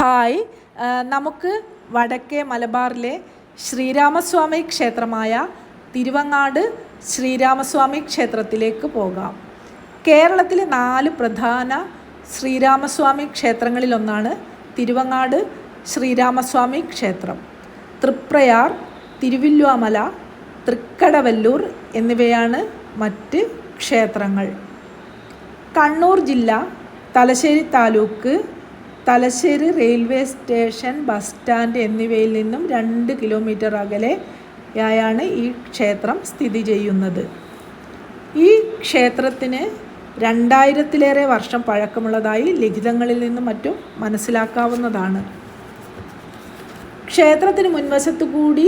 Hi. നമുക്ക് വടക്കേ മലബാറിലെ ശ്രീരാമസ്വാമി ക്ഷേത്രമായ തിരുവങ്ങാട് ശ്രീരാമസ്വാമി ക്ഷേത്രത്തിലേക്ക് പോകാം. കേരളത്തിലെ നാല് പ്രധാന ശ്രീരാമസ്വാമി ക്ഷേത്രങ്ങളിലൊന്നാണ് തിരുവങ്ങാട് ശ്രീരാമസ്വാമി ക്ഷേത്രം. തൃപ്രയാർ തിരുവില്ലുവാമല തൃക്കടവല്ലൂർ എന്നിവയാണ് മറ്റ് ക്ഷേത്രങ്ങൾ. കണ്ണൂർ ജില്ല Thalassery taluk Thalassery railway station bus stand എന്നിവയിൽ നിന്നും രണ്ട് കിലോമീറ്റർ അകലെയായാണ് ഈ ക്ഷേത്രം സ്ഥിതി ചെയ്യുന്നത്. ഈ ക്ഷേത്രത്തിന് രണ്ടായിരത്തിലേറെ വർഷം പഴക്കമുള്ളതായി ലിഖിതങ്ങളിൽ നിന്നും മറ്റും മനസ്സിലാക്കാവുന്നതാണ്. ക്ഷേത്രത്തിന് മുൻവശത്തു കൂടി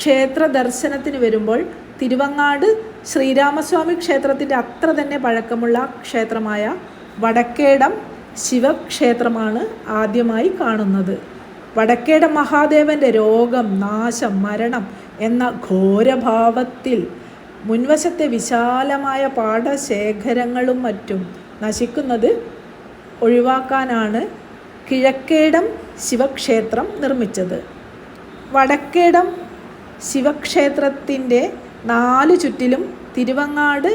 ക്ഷേത്ര ദർശനത്തിന് വരുമ്പോൾ തിരുവങ്ങാട് ശ്രീരാമസ്വാമി ക്ഷേത്രത്തിന്റെ അത്ര തന്നെ പഴക്കമുള്ള ക്ഷേത്രമായ വടക്കേടം ശിവക്ഷേത്രമാണ് ആദ്യമായി കാണുന്നത്. വടക്കേട മഹാദേവന്റെ രോഗം നാശം മരണം എന്ന ഘോരഭാവത്തിൽ മുൻവശത്തെ വിശാലമായ പാടശേഖരങ്ങളും മറ്റും നശിക്കുന്നത് ഒഴിവാക്കാനാണ് കിഴക്കേടം ശിവക്ഷേത്രം നിർമ്മിച്ചത്. വടക്കേടം ശിവക്ഷേത്രത്തിന്റെ നാലു ചുറ്റിലും തിരുവങ്ങാട്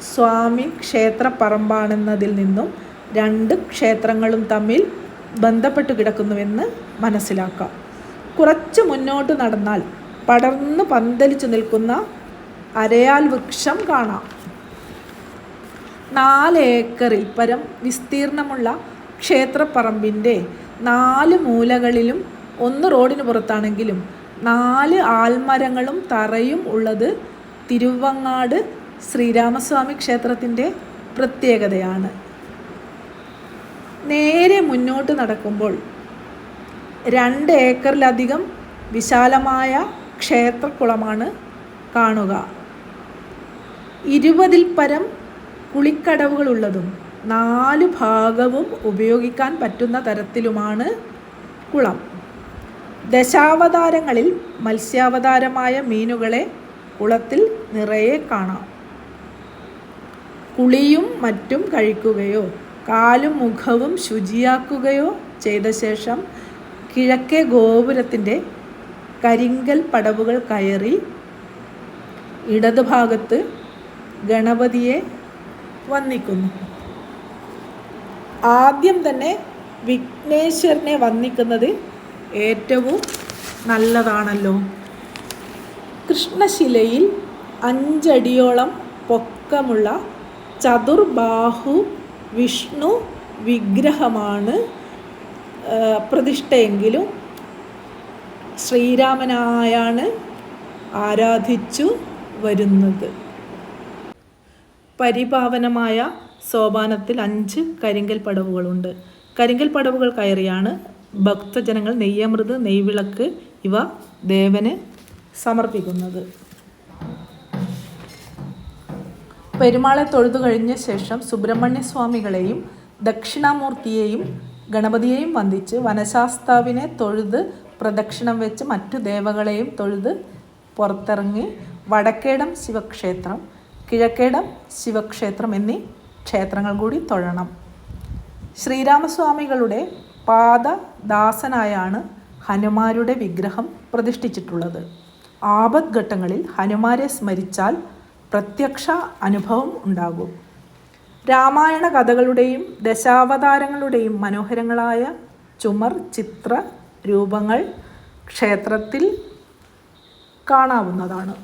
ശ്രീരാമസ്വാമി ക്ഷേത്രപ്പറമ്പാണെന്നതിൽ നിന്നും രണ്ട് ക്ഷേത്രങ്ങളും തമ്മിൽ ബന്ധപ്പെട്ട് കിടക്കുന്നുവെന്ന് മനസ്സിലാക്കാം. കുറച്ച് മുന്നോട്ട് നടന്നാൽ പടർന്നു പന്തലിച്ചു നിൽക്കുന്ന അരയാൽ വൃക്ഷം കാണാം. നാല് ഏക്കറിൽ പരം വിസ്തീർണമുള്ള ക്ഷേത്രപ്പറമ്പിന്റെ നാല് മൂലകളിലും ഒന്ന് റോഡിന് പുറത്താണെങ്കിലും നാല് ആൽമരങ്ങളും തറയും ഉള്ളത് തിരുവങ്ങാട് ശ്രീരാമസ്വാമി ക്ഷേത്രത്തിന്റെ പ്രത്യേകതയാണ്. നേരെ മുന്നോട്ട് നടക്കുമ്പോൾ രണ്ട് ഏക്കറിലധികം വിശാലമായ ക്ഷേത്രക്കുളമാണ് കാണുക. ഇരുപതിൽ പരം കുളിക്കടവുകളുള്ളതും നാല് ഭാഗവും ഉപയോഗിക്കാൻ പറ്റുന്ന തരത്തിലുമാണ് കുളം. ദശാവതാരങ്ങളിൽ മത്സ്യാവതാരമായ മീനുകളെ കുളത്തിൽ നിറയെ കാണാം. കുളിയും മറ്റും കഴിക്കുകയോ കാലും മുഖവും ശുചിയാക്കുകയോ ചെയ്ത ശേഷം കിഴക്കേ ഗോപുരത്തിന്റെ കരിങ്കൽ പടവുകൾ കയറി ഇടതുഭാഗത്ത് ഗണപതിയെ വന്ദിക്കുന്നു. ആദ്യം തന്നെ വിഘ്നേശ്വരനെ വന്ദിക്കുന്നത് ഏറ്റവും നല്ലതാണല്ലോ. കൃഷ്ണശിലയിൽ അഞ്ചടിയോളം പൊക്കമുള്ള ചതുർബാഹു വിഷ്ണു വിഗ്രഹമാണ് പ്രതിഷ്ഠയെങ്കിലും. ശ്രീരാമനായാണ് ആരാധിച്ചു വരുന്നത്. പരിപാവനമായ സോപാനത്തിൽ അഞ്ച് കരിങ്കൽ പടവുകളുണ്ട്. കരിങ്കൽ പടവുകൾ കയറിയാണ് ഭക്തജനങ്ങൾ നെയ്യമൃത് നെയ്വിളക്ക് ഇവ ദേവന് സമർപ്പിക്കുന്നത്. പെരുമാളെ തൊഴുതു കഴിഞ്ഞ ശേഷം സുബ്രഹ്മണ്യ സ്വാമികളെയും ദക്ഷിണാമൂർത്തിയെയും ഗണപതിയെയും വന്ദിച്ച് വനശാസ്താവിനെ തൊഴുത് പ്രദക്ഷിണം വെച്ച് മറ്റു ദേവകളെയും തൊഴുത് പുറത്തിറങ്ങി വടക്കേടം ശിവക്ഷേത്രം കിഴക്കേടം ശിവക്ഷേത്രം എന്നീ ക്ഷേത്രങ്ങൾ കൂടി തൊഴണം. ശ്രീരാമസ്വാമികളുടെ പാദദാസനായാണ് ഹനുമാരുടെ വിഗ്രഹം പ്രതിഷ്ഠിച്ചിട്ടുള്ളത്. ആപത് ഘട്ടങ്ങളിൽ ഹനുമാരെ സ്മരിച്ചാൽ പ്രത്യക്ഷ അനുഭവം ഉണ്ടാകും. രാമായണ കഥകളുടെയും ദശാവതാരങ്ങളുടെയും മനോഹരങ്ങളായ ചുമർ ചിത്ര രൂപങ്ങൾ ക്ഷേത്രത്തിൽ കാണാവുന്നതാണ്.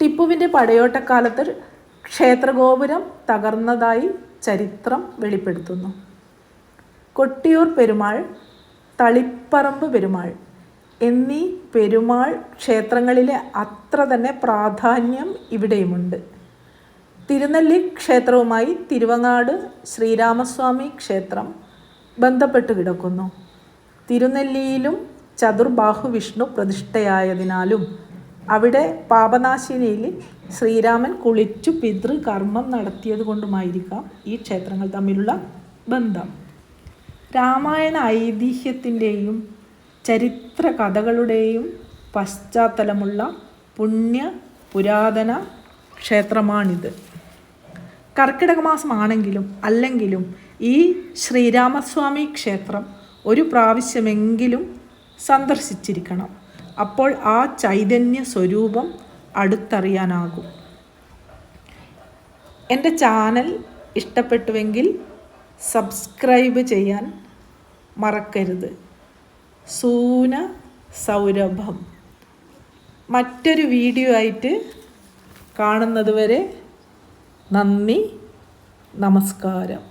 ടിപ്പുവിന്റെ പടയോട്ടക്കാലത്ത് ക്ഷേത്രഗോപുരം തകർന്നതായി ചരിത്രം വെളിപ്പെടുത്തുന്നു. കൊട്ടിയൂർ പെരുമാൾ തളിപ്പറമ്പ് പെരുമാൾ എന്നീ പെരുമാൾ ക്ഷേത്രങ്ങളിലെ അത്ര തന്നെ പ്രാധാന്യം ഇവിടെയുമുണ്ട്. തിരുനെല്ലി ക്ഷേത്രവുമായി തിരുവങ്ങാട് ശ്രീരാമസ്വാമി ക്ഷേത്രം ബന്ധപ്പെട്ട് കിടക്കുന്നു. തിരുനെല്ലിയിലും ചതുർബാഹു വിഷ്ണു പ്രതിഷ്ഠയായതിനാലും അവിടെ പാപനാശിനിയിൽ ശ്രീരാമൻ കുളിച്ചു പിതൃകർമ്മം നടത്തിയത് കൊണ്ടുമായിരിക്കാം ഈ ക്ഷേത്രങ്ങൾ തമ്മിലുള്ള ബന്ധം. രാമായണ ഐതിഹ്യത്തിന്റെയും ചരിത്ര കഥകളുടെയും പശ്ചാത്തലമുള്ള പുണ്യ പുരാതന ക്ഷേത്രമാണിത്. കർക്കിടക മാസമാണെങ്കിലും അല്ലെങ്കിലും ഈ ശ്രീരാമസ്വാമി ക്ഷേത്രം ഒരു പ്രാവശ്യമെങ്കിലും സന്ദർശിച്ചിരിക്കണം. അപ്പോൾ ആ ചൈതന്യ സ്വരൂപം അടുത്തറിയാനാകും. എന്റെ ചാനൽ ഇഷ്ടപ്പെട്ടുവെങ്കിൽ സബ്സ്ക്രൈബ് ചെയ്യാൻ മറക്കരുത്. സൂന സൗരഭം. മറ്റൊരു വീഡിയോ ആയിട്ട് കാണുന്നത് വരെ നന്ദി നമസ്കാരം.